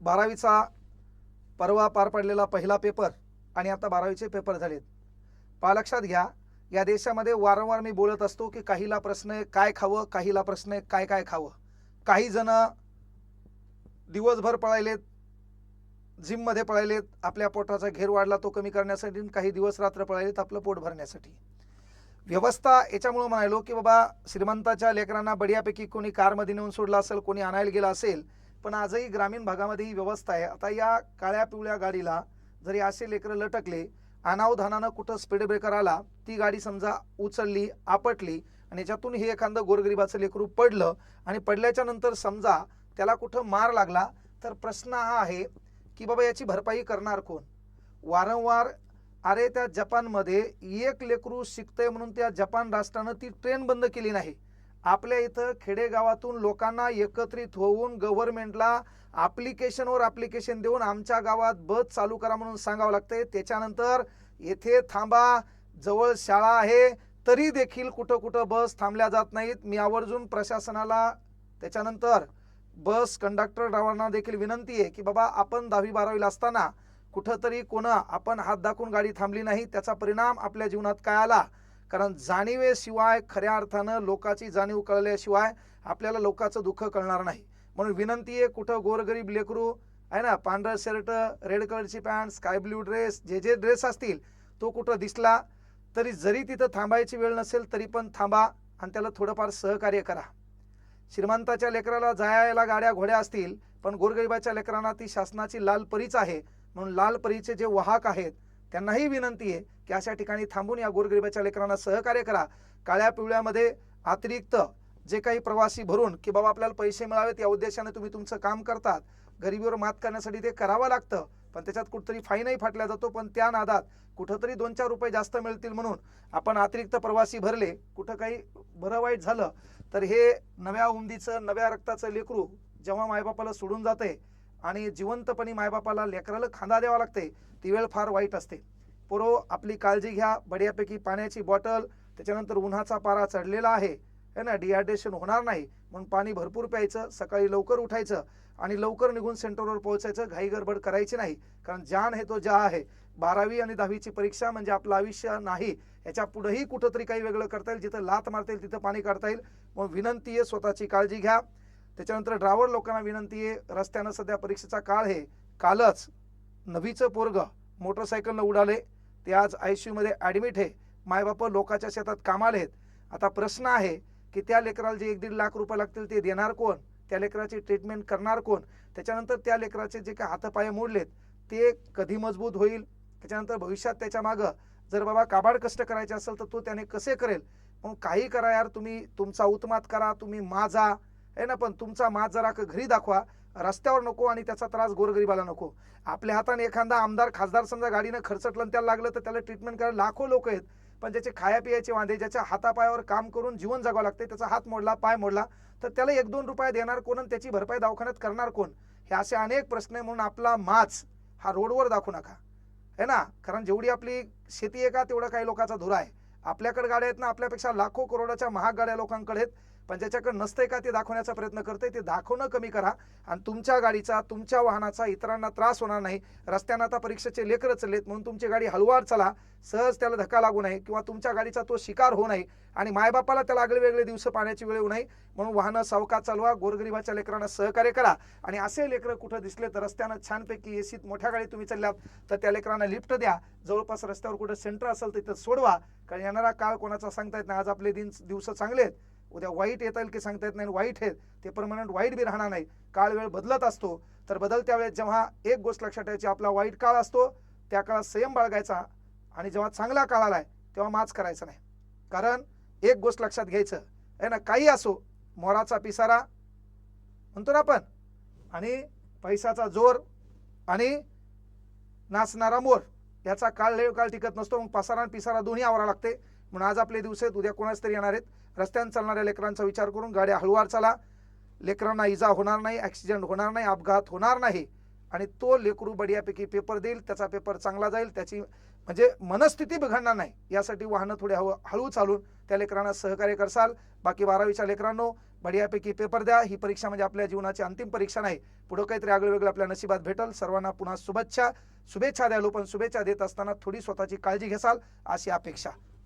बारावीचा परवा पार पडलेला पहिला पेपर आणि आता बारावीचे पेपर झालेत. पहा लक्षात घ्या या देशामध्ये वारंवार मी बोलत असतो की काहीला प्रश्न आहे काय खावं काहीला प्रश्न आहे काय काय खावं. काही जण दिवसभर पळायलेत जिममध्ये पळायलेत आपल्या पोटाचा घेर वाढला तो कमी करण्यासाठी आणि काही दिवस रात्र पळायलेत आपलं पोट भरण्यासाठी. व्यवस्था याच्यामुळं म्हणायलो की बाबा श्रीमंताच्या लेकरांना बढियापैकी कोणी कारमध्ये नेऊन सोडला असेल कोणी आणायला गेलं असेल पण आजही ग्रामीण भागामध्ये ही व्यवस्था आहे. आता या काळ्या पिवळ्या गाडीला जरी असे लेकरं लटकले अनावधानानं कुठं स्पीड ब्रेकर आला ती गाडी समजा उचलली आपटली आणि याच्यातून हे एखादं गोरगरिबाचं लेकरू पडलं आणि पडल्याच्या नंतर समजा त्याला कुठं मार लागला तर प्रश्न हा आहे की बाबा याची भरपाई करणार कोण? वारंवार अरे त्या जपानमध्ये एक लेकरू शिकतंय म्हणून त्या जपान राष्ट्रानं ती ट्रेन बंद केली नाही. आपल्या इथं खेडेगावातून लोकांना एकत्रित होऊन गव्हर्नमेंटला ॲप्लिकेशनवर ॲप्लिकेशन देऊन आमच्या गावात बस चालू करा म्हणून सांगावं लागते त्याच्यानंतर येथे थांबा जवळ शाळा आहे तरी देखील कुठं कुठं बस थांबल्या जात नाहीत. मी आवर्जून प्रशासनाला त्याच्यानंतर बस कंडक्टर ड्रायव्हरना देखील विनंती आहे की बाबा आपण दहावी बारावीला असताना कुठंतरी कोणा आपण हात दाखवून गाडी थांबली नाही त्याचा परिणाम आपल्या जीवनात काय आला? कारण जाणीवेशिवाय खऱ्या अर्थानं लोकाची जाणीव कळल्याशिवाय आपल्याला लोकांचं दुःख कळणार नाही. म्हणून विनंती आहे कुठं गोरगरीब लेकरू आहे ना पांढरं शर्ट रेड कलरची पॅन्ट स्काय ब्ल्यू ड्रेस जे जे ड्रेस असतील तो कुठं दिसला तरी जरी तिथं थांबायची वेळ नसेल तरी पण थांबा आणि त्याला थोडंफार सहकार्य करा. श्रीमंताच्या लेकराला जायला गाड्या घोड्या असतील पण गोरगरिबाच्या लेकरांना ती शासनाची लाल परीच आहे. म्हणून लाल परीचे जे वाहक आहेत त्यांनाही विनंती आहे की अशा ठिकाणी थांबून या गोरगरिबाच्या लेकरांना सहकार्य करा. काळ्या पिवळ्यामध्ये अतिरिक्त जे काही प्रवासी भरून की बाबा आपल्याला पैसे मिळावेत या उद्देशाने तुम्ही तुमचं काम करतात. गरिबीवर मात करण्यासाठी ते करावं लागतं. पण त्याच्यात कुठतरी फाईनही फाटला जातो. पण त्या नादात कुठंतरी दोन चार रुपये जास्त मिळतील म्हणून आपण अतिरिक्त प्रवासी भरले कुठं काही बरं वाईट झालं तर हे नव्या उमदीचं नव्या रक्ताचं लेकरू जेव्हा मायबापाला सोडून जाते आणि जिवंतपणी मायबापाला लेकराला खांदा द्यावा लागते ती वेळ फार वाईट असते. पुरो आपली काळजी घ्या. बढियापैकी पाण्याची बॉटल त्याच्यानंतर उन्हाचा पारा चढलेला आहे. है ना? डिहायड्रेशन होणार नाही. म्हणून पाणी भरपूर प्यायचं सकाळी लवकर उठायचं आणि लवकर निघून सेंटरवर पोहोचायचं घाई गडबड करायची नाही. कारण जान हे तो जा आहे. बारावी आणि दहावीची परीक्षा म्हणजे आपलं आयुष्य नाही. याच्या पुढेही कुठंतरी काही वेगळं करता येईल. जिथं लात मारता येईल तिथं पाणी काढता येईल. मग विनंती आहे स्वतःची काळजी घ्या. त्याच्यानंतर ड्रायव्हर लोकांना विनंती आहे रस्त्यानं सध्या परीक्षेचा काळ आहे. कालच नवीचं पोरग मोटरसायकलनं उडाले. ते आज आय सी यूमध्ये ॲडमिट आहे. मायबाप लोकाच्या शेतात कामाला आहेत. आता प्रश्न आहे की त्या लेकराला जे एक दीड लाख रुपये लागतील ते देणार कोण? त्या लेकराची ट्रीटमेंट करणार कोण? त्याच्यानंतर त्या लेकराचे जे काही हातपाय मोडलेत ते कधी मजबूत होईल? त्याच्यानंतर भविष्यात त्याच्या मागं जर बाबा काबाड कष्ट करायचे असेल तर तो त्याने कसे करेल? मग काही करा यार तुम्ही तुमचा उत्मात करा तुम्ही माझा आहे ना पण तुमचा माज जरा घरी दाखवा. रस्त्यावर नको आणि त्याचा त्रास गोरगरिबाला नको. आपल्या हाताने एखादा आमदार खासदार समजा गाडीनं खर्चटलं त्याला लागलं तर त्याला ट्रीटमेंट करायला लाखो लोक आहेत. पण ज्याचे खाया पियाचे वांदे ज्याच्या हातापायावर काम करून जीवन जगावं लागते त्याचा हात मोडला पाय मोडला तर त्याला एक दोन रुपये देणार कोण आणि त्याची भरपाई दवाखान्यात करणार कोण? हे असे अनेक प्रश्न आहे म्हणून आपला माच हा रोडवर दाखवू नका. है ना? कारण जेवढी आपली शेती आहे का तेवढा काही लोकांचा धुरा आहे. आपल्याकडे गाड्या आहेत ना आपल्यापेक्षा लाखो करोडाच्या महाग गाड्या लोकांकडे आहेत. पण ज्याच्याकडे नसतंय का ते दाखवण्याचा प्रयत्न करते ते दाखवणं कमी करा. आणि तुमच्या गाडीचा तुमच्या वाहनाचा इतरांना त्रास होणार नाही. रस्त्यानं आता परीक्षेचे लेकरं चाललेत म्हणून तुमची गाडी हलवार चला. सहज त्याला धक्का लागू नये किंवा तुमच्या गाडीचा तो शिकार होऊ नये. आणि मायबापाला त्याला आगळे वेगळे दिवस पाण्याची वेळ येऊ नये. म्हणून वाहनं सावका चालवा गोरगरिबाच्या लेकरांना सहकार्य करा. आणि असे लेकरं कुठं दिसले तर रस्त्यानं छानपैकी एसीत मोठ्या गाडी तुम्ही चालल्यात तर त्या लेकरांना लिफ्ट द्या. जवळपास रस्त्यावर कुठं सेंटर असेल तर तिथं सोडवा. कारण येणारा काळ कोणाचा सांगता येत नाही. आज आपले दिन दिवस चांगले आहेत. उद्या वाईट येता येईल की सांगता येत नाही वाईट आहेत ते परमनंट वाईट बी राहणार नाही. काळ वेळ बदलत असतो. तर बदलत्या वेळेस जेव्हा एक गोष्ट लक्षात ठेवायची आपला वाईट काळ असतो त्या काळात संयम बाळगायचा आणि जेव्हा चांगला काळ आलाय तेव्हा माच करायचं नाही. कारण एक गोष्ट लक्षात घ्यायचं आहे ना काही असो मोराचा पिसारा म्हणतो ना आपण आणि पैशाचा जोर आणि नाचणारा मोर याचा काळ लय काळ टिकत नसतो मग पसारा आणि पिसारा दोन्ही आवरा लागते. म्हणून आज आपले दिवस आहेत. उद्या कोणाच तरी येणार आहेत. रस्त्यानं चालणाऱ्या लेकरांचा विचार करून गाड्या हळूवार चाला. लेकरांना इजा होणार नाही ॲक्सिडेंट होणार नाही अपघात होणार नाही. आणि तो लेकरू बढियापैकी पेपर देईल त्याचा पेपर चांगला जाईल त्याची म्हणजे मनस्थिती बिघडणार नाही. यासाठी वाहनं थोडी हळू हळू चालून त्या लेकरांना सहकार्य करसाल. बाकी बारावीच्या लेकरांनो बढियापैकी पेपर द्या. ही परीक्षा म्हणजे आपल्या जीवनाची अंतिम परीक्षा नाही. पुढं काहीतरी आगळं वेगळं आपल्या नशिबात भेटल. सर्वांना पुन्हा शुभेच्छा. शुभेच्छा द्यालो पण शुभेच्छा देत असताना थोडी स्वतःची काळजी घेसाल. अशी अपेक्षा.